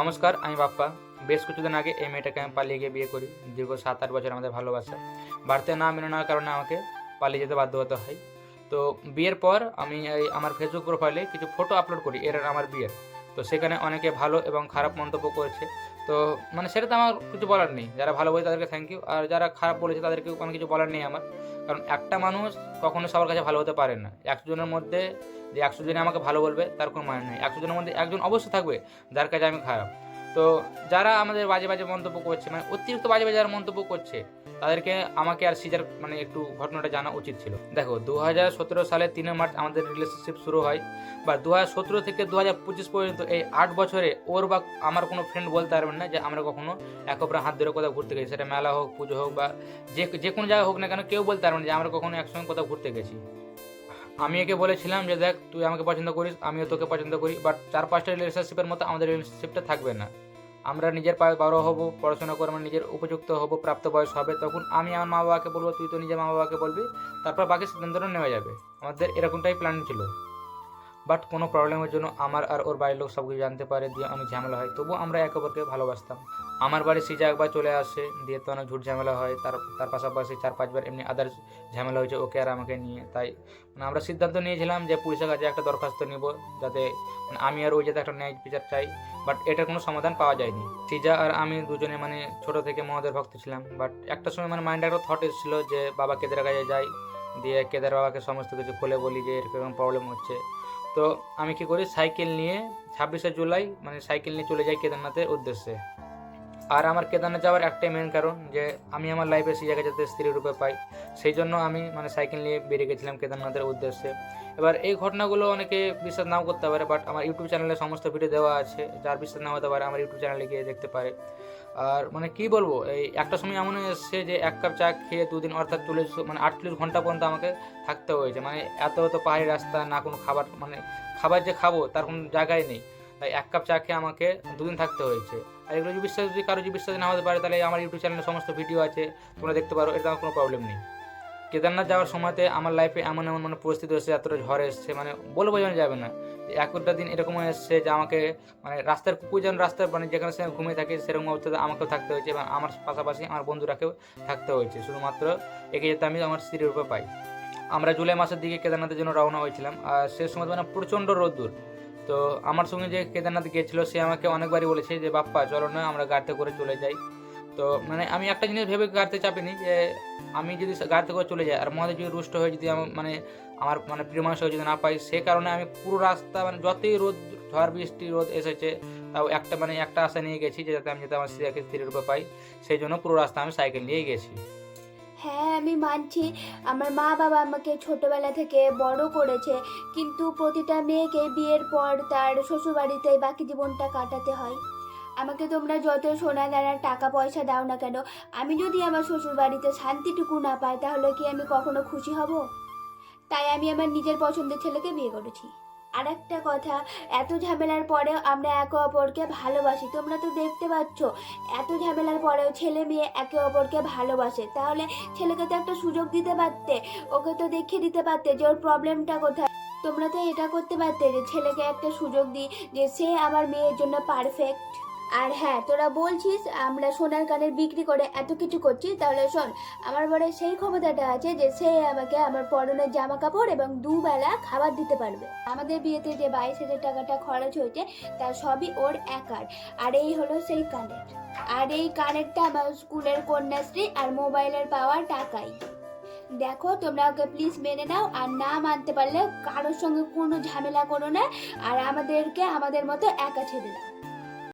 নমস্কার, আমি বাপ্পা। বেশ কিছুদিন আগে এই মেয়েটাকে আমি পালিয়ে গিয়ে বিয়ে করি। দীর্ঘ সাত আট বছর আমাদের ভালোবাসা। বাড়িতে না মেনে নেওয়ার কারণে আমাকে পালিয়ে যেতে বাধ্য হতে হয়। তো বিয়ের পর আমি আমার ফেসবুক প্রোফাইলে কিছু ফটো আপলোড করি। এর আমার বিয়ের। তো সেখানে অনেকে ভালো এবং খারাপ মন্তব্য করেছে। তো মানে সেটা তো আমার কিছু বলার নেই। যারা ভালো বলেছে তাদেরকে থ্যাংক ইউ আর যারা খারাপ বলেছে তাদেরকে কোনো কিছু বলার নেই আমার। কারণ একটা মানুষ কখনো সবার কাছে ভালো হতে পারে না। একশো জনের মধ্যে যে একশো জনে আমাকে ভালো বলবে তার কোনো মানে নেই। একশো জনের মধ্যে একজন অবশ্যই থাকবে যার কাছে আমি খারাপ। তো যারা আমাদের বাজে বাজে মন্তব্য করছে মানে অতিরিক্ত বাজে বাজে যারা মন্তব্য করছে, তাদেরকে আমাকে আর সিজার মানে একটু ঘটনাটা জানা উচিত ছিল। দেখো দু হাজার সতেরো সালে তিনে মার্চ আমাদের রিলেশনশিপ শুরু হয়, বা দু হাজার সতেরো থেকে দু হাজার পঁচিশ পর্যন্ত এই আট বছরে ওর বা আমার কোনো ফ্রেন্ড বলতে পারবেন না যে আমরা কখনো এক অপরের হাত ধরে কোথাও ঘুরতে গেছি। সেটা মেলা হোক, পুজো হোক বা যে যে কোনো জায়গায় হোক না কেন, কেউ বলতে পারবেন যে আমরা কখনো একসঙ্গে কোথাও ঘুরতে গেছি। আমি একে বলেছিলাম যে দেখ, তুই আমাকে পছন্দ করিস, আমিও তোকে পছন্দ করি বাট চার পাঁচটা রিলেশনশিপের মতো আমাদের রিলেশনশিপটা থাকবে না। আমরা নিজের পায়ে বড় হব, পড়াশোনা করে আমরা নিজের উপযুক্ত হব, প্রাপ্ত বয়স হবে, তখন আমি আমার মা বাবাকে বলব, তুই তো নিজের মা বাবাকে বলবি, তারপর বাকি সিদ্ধান্তটা নেওয়া যাবে। আমাদের এরকমটাই প্ল্যান ছিল। বাট কোনো প্রবলেমের জন্য আমার আর ওর বাড়ির লোক সব কিছু জানতে পারে, দিয়ে অনেক ঝামেলা হয়, তবুও আমরা একে অপরকে ভালোবাসতাম। আমার বাড়ি সিজা একবার চলে আসে, দিয়ে তো অনেক ঝুট ঝামেলা হয়। তার তার পাশাপাশি চার পাঁচবার এমনি আদার্স ঝামেলা হয়েছে ওকে আর আমাকে নিয়ে। তাই মানে আমরা সিদ্ধান্ত নিয়েছিলাম যে পুলিশের কাছে একটা দরখাস্ত নিব যাতে মানে আমি আর ওই যাতে একটা ন্যায় বিচার চাই বাট এটার কোনো সমাধান পাওয়া যায়নি। সিজা আর আমি দুজনে মানে ছোট থেকে মহাদের ভক্ত ছিলাম বাট একটা সময় মানে মাইন্ডে একটা থট এসেছিল যে বাবা কেদের কাছে যাই, দিয়ে কেদার বাবাকে সমস্ত কিছু খুলে বলি যে এরকম প্রবলেম হচ্ছে। তো আমি কি করি, সাইকেল নিয়ে ছাব্বিশে জুলাই মানে সাইকেল নিয়ে চলে যাই কেদারনাথের উদ্দেশ্যে। আর আমার কেদারনাথ যাওয়ার একটাই মেন কারণ যে আমি আমার লাইফে সেই জায়গায় যাতে স্ত্রী রূপে পাই। সেই জন্য আমি মানে সাইকেল নিয়ে বেরিয়ে গেছিলাম কেদারনাথের উদ্দেশ্যে। এবার এই ঘটনাগুলো অনেকে বিশ্বাস নাও করতে পারে বাট আমার ইউটিউব চ্যানেলে সমস্ত ভিডিও দেওয়া আছে। যার বিশ্বাস না হতে পারে, আমার ইউটিউব চ্যানেলে গিয়ে দেখতে পারে। আর মানে কি বলব, এই একটা সময় এমন এসছে যে এক কাপ চা খেয়ে দুদিন অর্থাৎ চল্লিশ মানে আটচল্লিশ ঘণ্টা পর্যন্ত আমাকে থাকতে হয়েছে। মানে এত এত পাহাড়ি রাস্তা, না কোনো খাবার মানে খাবার যে খাব, তার কোনো জায়গায় নেই। তাই এক কাপ চা খেয়ে আমাকে দুদিন থাকতে হয়েছে। আর এগুলো যদি বিশ্বাস, যদি কারও যদি বিশ্বাস না হতে পারে, তাহলে আমার ইউটিউব চ্যানেলে সমস্ত ভিডিও আছে, তোমরা দেখতে পারো এটা আমার কোনো প্রবলেম নেই। কেদারনাথ যাওয়ার সময়তে আমার লাইফে এমন এমন মানে পরিস্থিতি এসেছে, এতটা ঝড় এসছে মানে বলে বোঝানো যাবে না। যে একটা দিন এরকম এসছে যে আমাকে মানে রাস্তার কুকুর যেন রাস্তার মানে যেখানে সেখানে ঘুমিয়ে থাকে, সেরকম অবস্থাতে আমাকেও থাকতে হয়েছে এবং আমার পাশাপাশি আমার বন্ধুরাকেও থাকতে হয়েছে। শুধুমাত্র একে যেতে আমি আমার স্ত্রীর উপরে পাই। আমরা জুলাই মাসের দিকে কেদারনাথের জন্য রওনা হয়েছিলাম। আর সে সময় মানে প্রচণ্ড রোদ্দুর। তো আমার সঙ্গে যে কেদারনাথ গিয়েছিল, সে আমাকে অনেকবারই বলেছে যে, বাপ্পা, চলো না, আমরা গাড়িতে করে চলে যাই। তো মানে আমি একটা জিনিস ভেবে গাড়িতে চাপিনি যে, আমি যদি গাড়িতে করে চলে যাই, আর মহাদেব যদি রুষ্ট হয়ে যদি আমার মানে আমার মানে প্রিয় মানুষ যদি না পাই, সে কারণে আমি পুরো রাস্তা মানে যতই রোদ, ঝড়, বৃষ্টি, রোদ এসেছে, তাও একটা মানে একটা আশা নিয়ে গেছি যে, যাতে আমি যাতে আমার স্ত্রীকে স্ত্রীর রূপে পাই, সেই জন্য পুরো রাস্তা আমি সাইকেল নিয়েই গেছি। হ্যাঁ আমি মানছি। আমার মা বাবা আমাকে ছোটবেলা থেকে বড় করেছে। কিন্তু প্রতিটা মেয়েকে বিয়ের পর তার শ্বশুরবাড়িতে বাকি জীবনটা কাটাতে হয়। আমাকে তোমরা যত সোনা দানা, টাকা পয়সা দাও না কেন, আমি যদি আমার শ্বশুরবাড়িতে শান্তিটুকু না পাই, তাহলে কি আমি কখনো খুশি হব? তাই আমি আমার নিজের পছন্দের ছেলেকে বিয়ে করেছি। আর একটা কথা, এত ঝামেলার পরেও আমরা একে অপরকে ভালোবাসি। তোমরা তো দেখতে পাচ্ছ, এত ঝামেলার পরেও ছেলে মেয়ে একে অপরকে ভালোবাসে। তাহলে ছেলেকে তো একটা সুযোগ দিতে পারতে, ওকে তো দেখিয়ে দিতে পারতে যে ওর প্রবলেমটা কোথায়। তোমরা তো এটা করতে পারতে যে ছেলেকে একটা সুযোগ দিই যে সে আমার মেয়ের জন্য পারফেক্ট আর হ্যাঁ তোরা বলছিস আমরা সোনার কানের বিক্রি করে এত কিছু করছি, তাহলে শোন, আমার বড় সেই ক্ষমতাটা আছে যে সে আমাকে আমার পরনের জামা কাপড় এবং দুবেলা খাবার দিতে পারবে। আমাদের বিয়েতে যে বাইশ হাজার টাকাটা খরচ হয়েছে, তা সবই ওর একার। আর এই হলো সেই কানের। আর এই কানেরটা আমার স্কুলের কন্যাশ্রী আর মোবাইলের পাওয়া টাকাই। দেখো, তোমরা ওকে প্লিজ মেনে নাও আর না মানতে পারলে কারোর সঙ্গে কোনো ঝামেলা করো না, আর আমাদেরকে আমাদের মতো একা ছেড়ে দাও।